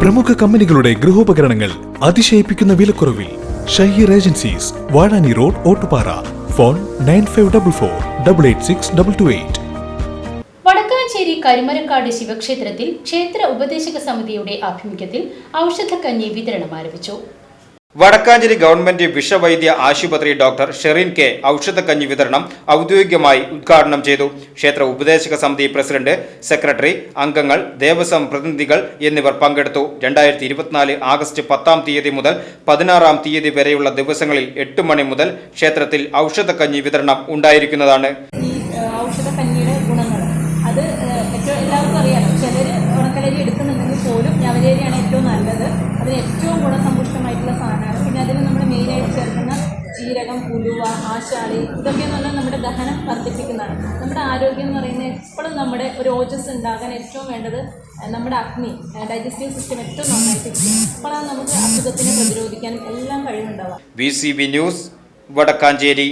പ്രമുഖ കമ്പനികളുടെ ഗൃഹോപകരണങ്ങൾ അതിശയിപ്പിക്കുന്ന വിലക്കുറവിൽ Shaheer agencies Vazhani road Ottupara. Phone nine five double four double eight six double two eight. Vadakkanchery Karimarakkad ശിവക്ഷേത്രത്തിൽ ക്ഷേത്ര ഉപദേശക സമിതിയുടെ ആഭിമുഖ്യത്തിൽ ഔഷധക്കഞ്ഞി വിതരണം ആരംഭിച്ചു. വടക്കാഞ്ചേരി ഗവൺമെന്റ് വിഷവൈദ്യ ആശുപത്രി ഡോക്ടർ ഷെറിൻ കെ ഔഷധക്കഞ്ഞി വിതരണം ഔദ്യോഗികമായി ഉദ്ഘാടനം ചെയ്തു. ക്ഷേത്ര ഉപദേശക സമിതി പ്രസിഡന്റ് സെക്രട്ടറി അംഗങ്ങൾ ദേവസ്വം പ്രതിനിധികൾ എന്നിവർ പങ്കെടുത്തു. രണ്ടായിരത്തി ഇരുപത്തിനാല് ആഗസ്റ്റ് പത്താം തീയതി മുതൽ പതിനാറാം തീയതി വരെയുള്ള ദിവസങ്ങളിൽ എട്ട് മണി മുതൽ ക്ഷേത്രത്തിൽ ഔഷധക്കഞ്ഞി വിതരണം ഉണ്ടായിരിക്കുന്നതാണ്. അത് എല്ലാവർക്കും അറിയാം ചിലർ ഉണക്കലരി എടുക്കുന്നുണ്ടെങ്കിൽ പോലും ഏറ്റവും നല്ലത്. അതിന് ഏറ്റവും ഗുണസമ്പുഷ്ടമായിട്ടുള്ള ജീരകം ഉലുവ ആശാളി ഇതൊക്കെ എന്ന് പറഞ്ഞാൽ നമ്മുടെ ദഹനം വർദ്ധിപ്പിക്കുന്നതാണ്. നമ്മുടെ ആരോഗ്യം എന്ന് പറയുന്നത് എപ്പോഴും നമ്മുടെ ഒരു ഓജസ് ഉണ്ടാകാൻ ഏറ്റവും വേണ്ടത് നമ്മുടെ അഗ്നി ഡൈജസ്റ്റീവ് സിസ്റ്റം ഏറ്റവും നന്നായിട്ട് അപ്പോഴാണ് നമുക്ക് അസുഖത്തിനെ പ്രതിരോധിക്കാനും എല്ലാം കഴിവുണ്ടാവുക V C B news Vadakkanchery.